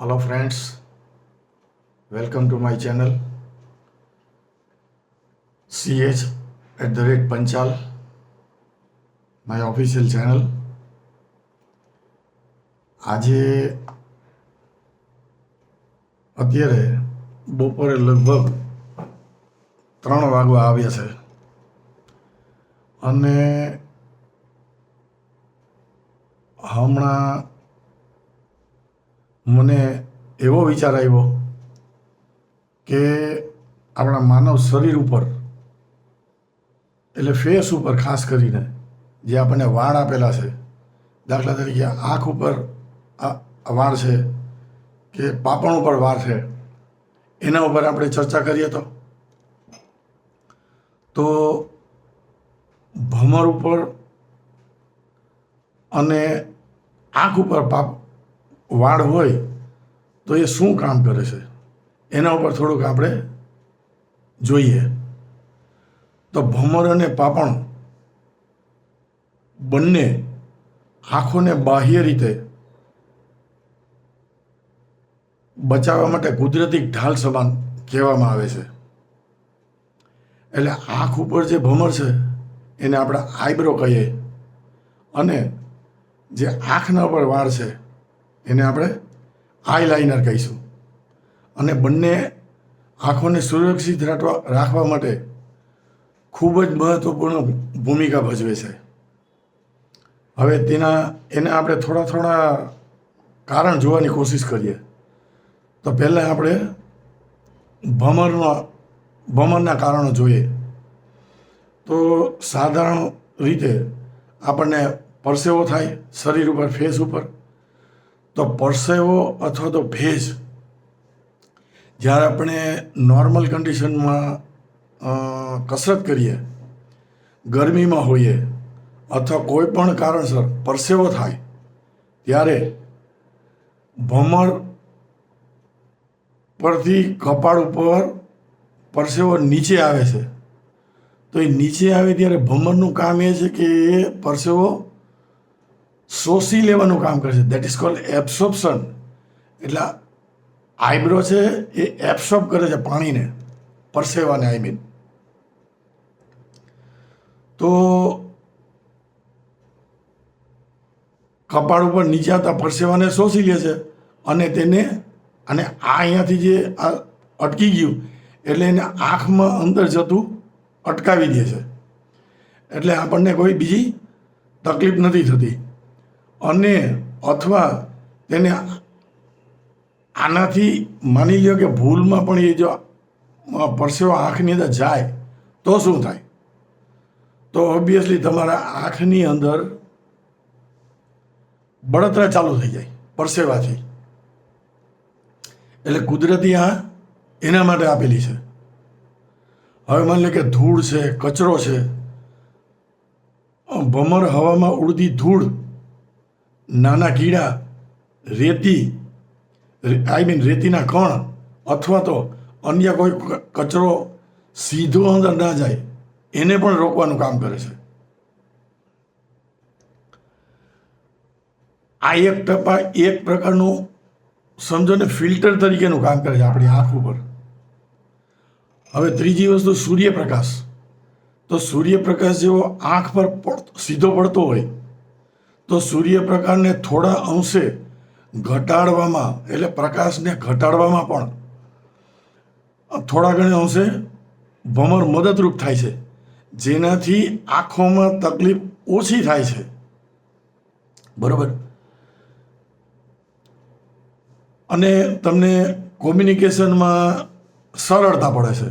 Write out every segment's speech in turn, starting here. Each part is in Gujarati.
Hello, friends. Welcome to my channel. CH at the rate Panchal, my official channel. આજે અત્યારે બપોરે લગભગ ત્રણ વાગવા આવ્યા છે અને હમણાં મને એવો વિચાર આવ્યો કે આપણા માનવ શરીર ઉપર, એટલે ફેસ ઉપર ખાસ કરીને જે આપણને વાળ આપેલા છે, દાખલા તરીકે આંખ ઉપર વાળ છે કે પાપણ ઉપર વાળ છે, એના ઉપર આપણે ચર્ચા કરીએ તો? તો ભમર ઉપર અને આંખ ઉપર પાપ વાળ હોય તો એ શું કામ કરે છે? એના ઉપર થોડુંક આપણે જોઈએ. તો ભમર અને પાપણ બંને આંખોને બાહ્ય રીતે બચાવવા માટે કુદરતી ઢાલ સમાન કહેવામાં આવે છે. એટલે આંખ ઉપર જે ભમર છે, એને આપણે આઈબ્રો કહીએ. અને જે આંખના ઉપર વાળ છે એને આપણે આઈલાઇનર કહીશું. અને બંને આંખોને સુરક્ષિત રાખવા રાખવા માટે ખૂબ જ મહત્વપૂર્ણ ભૂમિકા ભજવે છે. હવે તેના એને આપણે થોડા થોડા કારણ જોવાની કોશિશ કરીએ. તો પહેલાં આપણે ભમરનો ભમરના કારણો જોઈએ. તો સાધારણ રીતે આપણને પરસેવો થાય, શરીર ઉપર, ફેસ ઉપર તો પરસેવો અથવા તો ભેજ, જ્યારે આપણે નોર્મલ કન્ડિશનમાં કસરત કરીએ, ગરમીમાં હોઈએ અથવા કોઈ પણ કારણસર પરસેવો થાય, ત્યારે ભમર પરથી કપાળ ઉપર પરસેવો નીચે આવે છે. તો એ નીચે આવે ત્યારે ભમરનું કામ એ છે કે એ પરસેવો શોષી લેવાનું કામ કરે છે. દેટ ઇઝ કોલ્ડ એબ્સોર્પ્શન એટલે આઈબ્રો છે એ એબ્સોર્બ કરે છે પાણીને, પરસેવાને આઈ મીન તો કપાળ ઉપર નીચે આવતા પરસેવાને શોષી લે છે અને તેને, અને આ અહીંયાથી જે આ અટકી ગયું, એટલે એને આંખમાં અંદર જતું અટકાવી દે છે. એટલે આપણને કોઈ બીજી તકલીફ નથી થતી. અને અથવા તેને આનાથી માની લ્યો કે ભૂલમાં પણ એ જો પરસેવો આંખની અંદર જાય, તો શું થાય? તો ઓબ્વિયસલી તમારા આંખની અંદર બળતરા ચાલુ થઈ જાય, પરસેવાથી. એટલે કુદરતી આ એના માટે આપેલી છે. હવે માની લો કે ધૂળ છે, કચરો છે, ભમર હવામાં ઉડતી ધૂળ નાના કીડા, રેતી આઈ મીન રેતીના કણ અથવા તો અન્ય કોઈ કચરો સીધો અંદર ના જાય, એને પણ રોકવાનું કામ કરે છે. આ એક ટપા, એક પ્રકારનું સમજો ને ફિલ્ટર તરીકેનું કામ કરે છે આપણી આંખ ઉપર. હવે ત્રીજી વસ્તુ સૂર્યપ્રકાશ. તો સૂર્યપ્રકાશ જેવો આંખ પર સીધો પડતો હોય તો સૂર્યપ્રકાશને થોડા અંશે ઘટાડવામાં, એટલે પ્રકાશને ઘટાડવામાં પણ થોડા ઘણી અંશે ભમર મદદરૂપ થાય છે. જેનાથી આંખોમાં તકલીફ ઓછી થાય છે. બરોબર? અને તમને કોમ્યુનિકેશનમાં સરળતા પડે છે.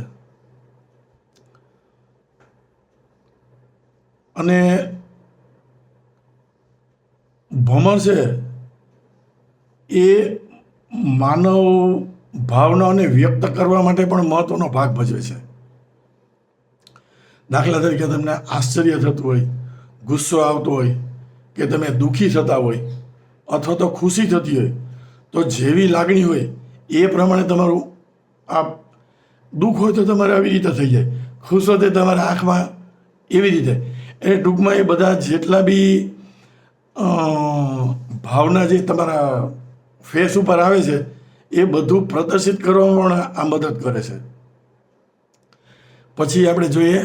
અને ભમર છે એ માનવ ભાવનાઓને વ્યક્ત કરવા માટે પણ મહત્વનો ભાગ ભજવે છે. દાખલા તરીકે તમને આશ્ચર્ય થતું હોય, ગુસ્સો આવતો હોય, કે તમે દુઃખી થતા હોય, અથવા તો ખુશી થતી હોય, તો જેવી લાગણી હોય, એ પ્રમાણે તમારું આ દુઃખ હોય તો તમારે આવી રીતે થઈ જાય. ખુશ હોય તો તમારા આંખમાં એવી રીતે. એટલે ટૂંકમાં એ બધા જેટલા બી ભાવના જે તમારા ફેસ ઉપર આવે છે, એ બધું પ્રદર્શિત કરવામાં પણ આ મદદ કરે છે. પછી આપણે જોઈએ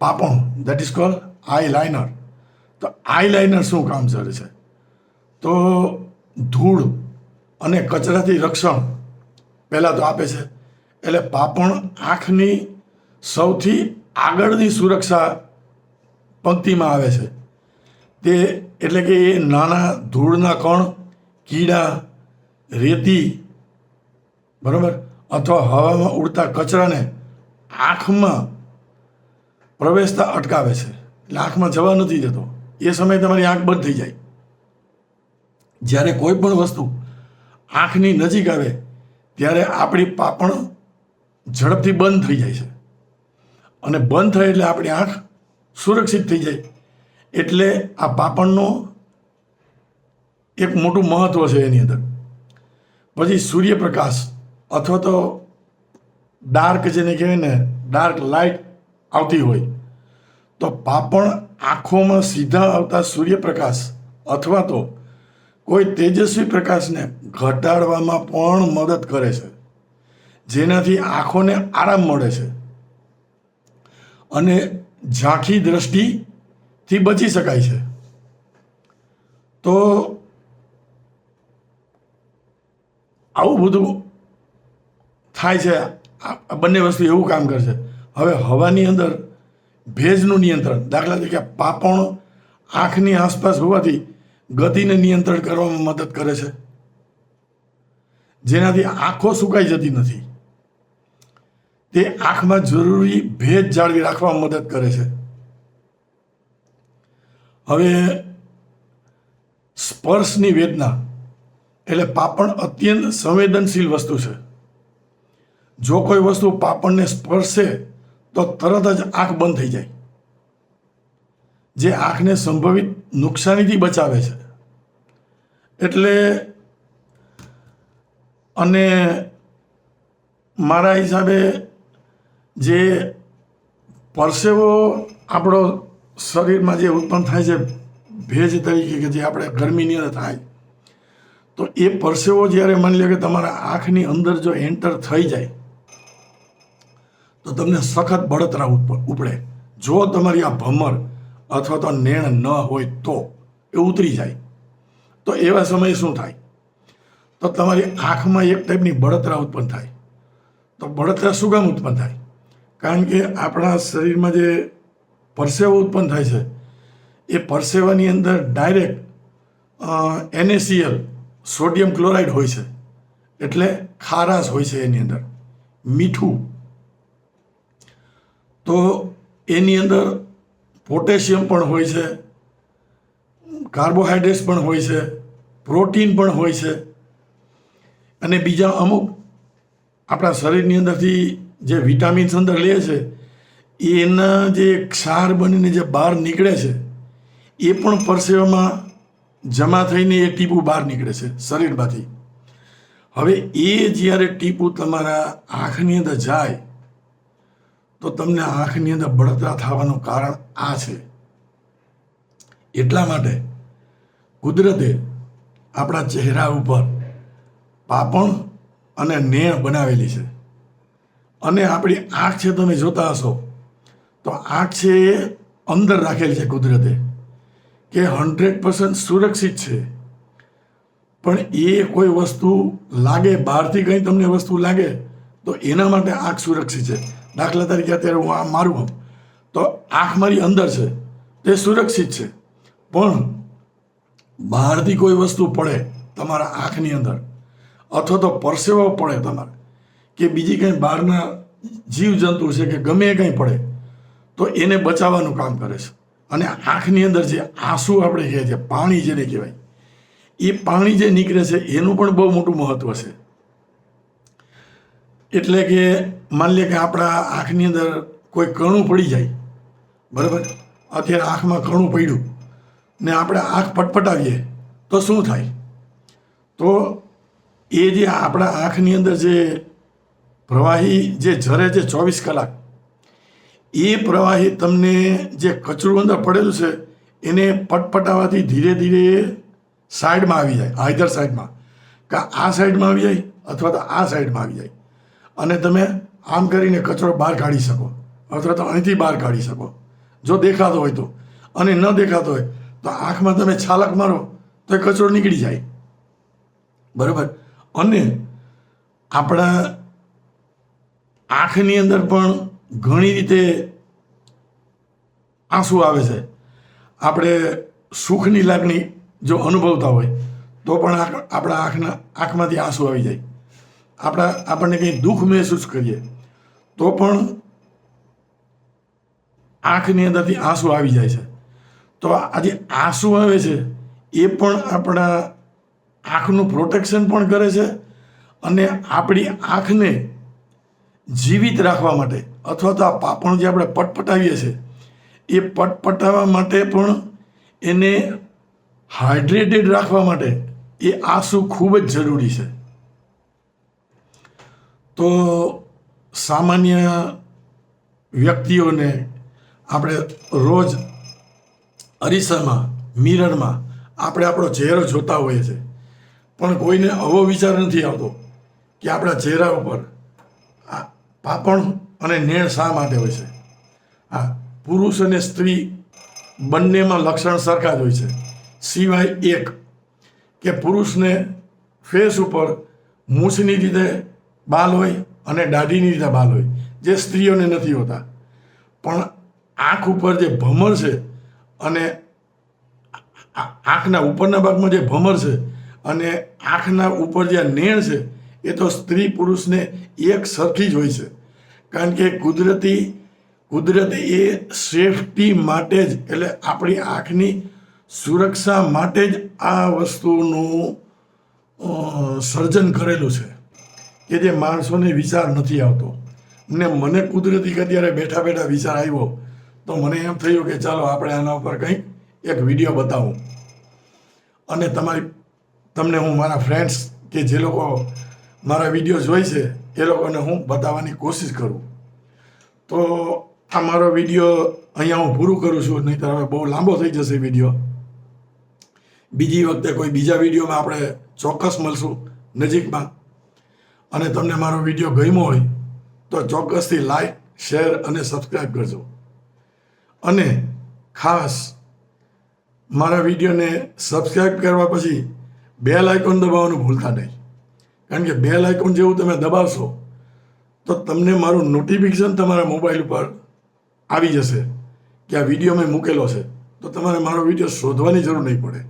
પાપણ that is call eyeliner તો આઈ લાઇનર શું કામ કરે છે? તો ધૂળ અને કચરાથી રક્ષણ પહેલાં તો આપે છે. એટલે પાપણ આંખની સૌથી આગળની સુરક્ષા પંક્તિમાં આવે છે. તે એટલે કે એ નાના ધૂળના કણ, કીડા, રેતી, બરાબર? અથવા હવામાં ઉડતા કચરાને આંખમાં પ્રવેશતા અટકાવે છે. એટલે આંખમાં જવા નથી દેતો. એ સમયે તમારી આંખ બંધ થઈ જાય. જ્યારે કોઈ પણ વસ્તુ આંખની નજીક આવે, ત્યારે આપણી પાપણ ઝડપથી બંધ થઈ જાય છે. અને બંધ થાય એટલે આપણી આંખ સુરક્ષિત થઈ જાય. એટલે આ પાપણનો એક મોટું મહત્વ છે એની અંદર. પછી સૂર્યપ્રકાશ અથવા તો ડાર્ક જેને કહેવાય ને, ડાર્ક લાઇટ આવતી હોય, તો પાપણ આંખોમાં સીધા આવતા સૂર્યપ્રકાશ અથવા તો કોઈ તેજસ્વી પ્રકાશને ઘટાડવામાં પણ મદદ કરે છે. જેનાથી આંખોને આરામ મળે છે. અને ઝાંખી દ્રષ્ટિથી બચી શકાય છે. તો આવું બધું થાય છે. આ બંને વસ્તુ એવું કામ કરશે. હવે હવાની અંદર ભેજનું નિયંત્રણ. દાખલા તરીકે પાપણ આંખની આસપાસ હોવાથી ગતિને નિયંત્રણ કરવામાં મદદ કરે છે. જેનાથી આંખો સુકાઈ જતી નથી. તે આંખમાં જરૂરી ભેજ જાળવી રાખવામાં મદદ કરે છે. હવે સ્પર્શની વેદના એટલે પાપણ અત્યંત સંવેદનશીલ વસ્તુ છે. જો કોઈ વસ્તુ પાપણને સ્પર્શે, તો તરત જ આંખ બંધ થઈ જાય. જે આંખને સંભવિત નુકસાનીથી બચાવે છે. એટલે અને મારા હિસાબે જે પરસેવો આપણો શરીરમાં જે ઉત્પન્ન થાય છે, ભેજ તરીકે કે જે આપણે ગરમીની અંદર થાય, તો એ પરસેવો જ્યારે માની લો કે તમારા આંખની અંદર જો એન્ટર થઈ જાય, તો તમને સખત બળતરા ઉપ- ઉપડે. જો તમારી આ ભમર અથવા તો નેણ ન હોય તો એ ઉતરી જાય. તો એવા સમયે શું થાય? તો તમારી આંખમાં એક ટાઈપની બળતરા ઉત્પન્ન થાય. તો બળતરા શું કામ ઉત્પન્ન થાય? કારણ કે આપણા શરીરમાં જે પરસેવો ઉત્પન્ન થાય છે. એ પરસેવાની અંદર ડાયરેક્ટ એનએસીએલ સોડિયમ ક્લોરાઇડ હોય છે. એટલે ખારાશ હોય છે એની અંદર. મીઠું. તો એની અંદર પોટેશિયમ પણ હોય છે. કાર્બોહાઈડ્રેટ્સ પણ હોય છે. પ્રોટીન પણ હોય છે. અને બીજા અમુક આપણા શરીરની અંદરથી જે વિટામિન્સ અંદર લે છે એના જે ક્ષાર બનીને જે બહાર નીકળે છે, એ પણ પરસેવામાં જમા થઈને એ ટીપું બહાર નીકળે છે, શરીરમાંથી. હવે એ જ્યારે ટીપું તમારા આંખની અંદર જાય, તો તમને આંખની અંદર બળતરા થવાનું કારણ આ છે. એટલા માટે કુદરતે આપણા ચહેરા ઉપર પાપણ અને નેણ બનાવેલી છે. અને આપણી આંખ છે તમે જોતા હશો તો આંખ છે એ અંદર રાખેલી છે કુદરતે, કે હંડ્રેડ પર્સન્ટ સુરક્ષિત છે. પણ એ કોઈ વસ્તુ લાગે, બહારથી કંઈ તમને વસ્તુ લાગે, તો એના માટે આંખ સુરક્ષિત છે. દાખલા તરીકે અત્યારે હું આ મારું આમ. તો આંખ મારી અંદર છે, તે સુરક્ષિત છે. પણ બહારથી કોઈ વસ્તુ પડે તમારા આંખની અંદર, અથવા તો પરસેવો પડે તમારે, કે બીજી કંઈ બહારના જીવજંતુ છે કે ગમે એ કંઈ પડે તો એને બચાવવાનું કામ કરે છે. અને આંખની અંદર જે આંસુ આપણે કહે છે, પાણી જેને કહેવાય, એ પાણી જે નીકળે છે, એનું પણ બહુ મોટું મહત્વ છે. એટલે કે માની લે કે આપણા આંખની અંદર કોઈ કણું પડી જાય, બરાબર? અત્યારે આંખમાં કણું પડ્યું ને આપણે આંખ પટપટાવીએ તો શું થાય? તો એ જે આપણા આંખની અંદર જે પ્રવાહી જે ઝરે છે ચોવીસ કલાક એ પ્રવાહી તમને જે કચરું અંદર પડેલું છે, એને પટપટાવાથી ધીરે ધીરે સાઈડમાં આવી જાય આઈધર સાઈડમાં. કાં આ સાઈડમાં આવી જાય, અથવા તો આ સાઈડમાં આવી જાય. અને તમે આમ કરીને કચરો બહાર કાઢી શકો, અથવા તો અહીંથી બહાર કાઢી શકો. જો દેખાતો હોય તો. અને ન દેખાતો હોય, તો આંખમાં તમે છાલક મારો, તો એ કચરો નીકળી જાય. બરાબર? અને આપણા આંખની અંદર પણ ઘણી રીતે આંસુ આવે છે. આપણે સુખની લાગણી જો અનુભવતા હોય, તો પણ આપણા આંખના, આંખમાંથી આંસુ આવી જાય. આપણા, આપણને કંઈ દુઃખ મહેસૂસ કરીએ, તો પણ આંખની અંદરથી આંસુ આવી જાય છે. તો આ જે આંસુ આવે છે, એ પણ આપણા આંખનું પ્રોટેક્શન પણ કરે છે અને આપણી આંખને જીવિત રાખવા માટે અથવા તો આ પાપણ જે આપણે પટપટાવીએ છીએ, એ પટપટાવવા માટે પણ એને હાઇડ્રેટેડ રાખવા માટે એ આંસુ ખૂબ જ જરૂરી છે. તો સામાન્ય વ્યક્તિઓને આપણે રોજ અરીસામાં, મિરરમાં આપણે આપણો ચહેરો જોતા હોઈએ છીએ. પણ કોઈને આવો વિચાર નથી આવતો કે આપણા ચહેરા ઉપર પાપણ અને નેણ શા માટે હોય છે? હા પુરુષ અને સ્ત્રી બંનેમાં લક્ષણ સરખા જ હોય છે. સિવાય એક, કે પુરુષને ફેસ ઉપર મૂછની રીતે બાલ હોય અને દાઢીની રીતે બાલ હોય, જે સ્ત્રીઓને નથી હોતા. પણ આંખ ઉપર જે ભમર છે અને આંખના ઉપરના ભાગમાં જે ભમર છે અને આંખના ઉપર જે નેણ છે, એ તો સ્ત્રી પુરુષને એક સરખી જ હોય છે. કારણ કે કુદરતી, કુદરત એ સેફટી માટે જ, એટલે આપણી આંખની સુરક્ષા માટે જ આ વસ્તુનું સર્જન કરેલું છે, કે જે માણસોને વિચાર નથી આવતો. ને મને કુદરતી અત્યારે બેઠા બેઠા વિચાર આવ્યો, તો મને એમ થયું કે ચાલો આપણે આના ઉપર કંઈક એક વીડિયો બતાવું. અને તમારી, તમને હું મારા ફ્રેન્ડ્સ કે જે લોકો મારા વીડિયો જોઈ છે, એ લોકોને હું બતાવવાની કોશિશ કરું. તો આ મારો વીડિયો અહીંયા હું પૂરું કરું છું, નહીંતર હવે બહુ લાંબો થઈ જશે વીડિયો. બીજી વખતે કોઈ બીજા વિડીયોમાં આપણે ચોક્કસ મળશું નજીકમાં. અને તમને મારો વીડિયો ગમ્યો હોય, તો ચોક્કસથી લાઈક શેર અને સબસ્ક્રાઈબ કરજો. અને ખાસ, મારા વિડીયોને સબસ્ક્રાઈબ કરવા પછી બેલ આઇકોન દબાવવાનું ભૂલતા નહીં. કારણ કે બેલ આઇકોન જેવું તમે દબાવશો, તો તમને મારું નોટિફિકેશન તમારા મોબાઈલ ઉપર આવી જશે કે આ વીડિયો મેં મૂકેલો છે. તો તમારે મારો વીડિયો શોધવાની જરૂર નહીં પડે.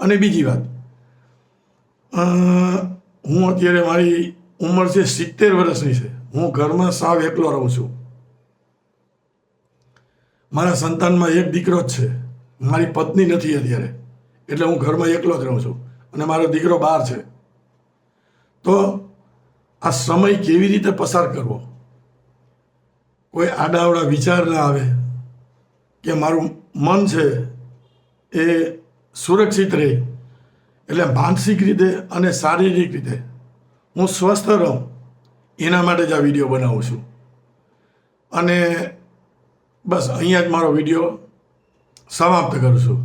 અને બીજી વાત હું અત્યારે મારી ઉંમર છે સિત્તેર વર્ષની છે. હું ઘરમાં સાવ એકલો રહું છું. મારા સંતાનમાં એક દીકરો જ છે. મારી પત્ની નથી અત્યારે. એટલે હું ઘરમાં એકલો જ રહું છું. અને મારો દીકરો બહાર છે. તો આ સમય કેવી રીતે પસાર કરવો? કોઈ આડાવડા વિચાર ના આવે કે મારું મન છે એ સુરક્ષિત રહે, એટલે માનસિક રીતે અને શારીરિક રીતે હું સ્વસ્થ રહું, એના માટે જ આ વીડિયો બનાવું છું. અને બસ અહીંયા જ મારો વીડિયો સમાપ્ત કરું છું.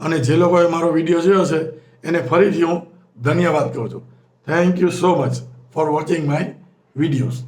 અને જે લોકોએ મારો વીડિયો જોયો છે, એને ફરીથી હું ધન્યવાદ કહું છું. Thank you so much for watching my videos.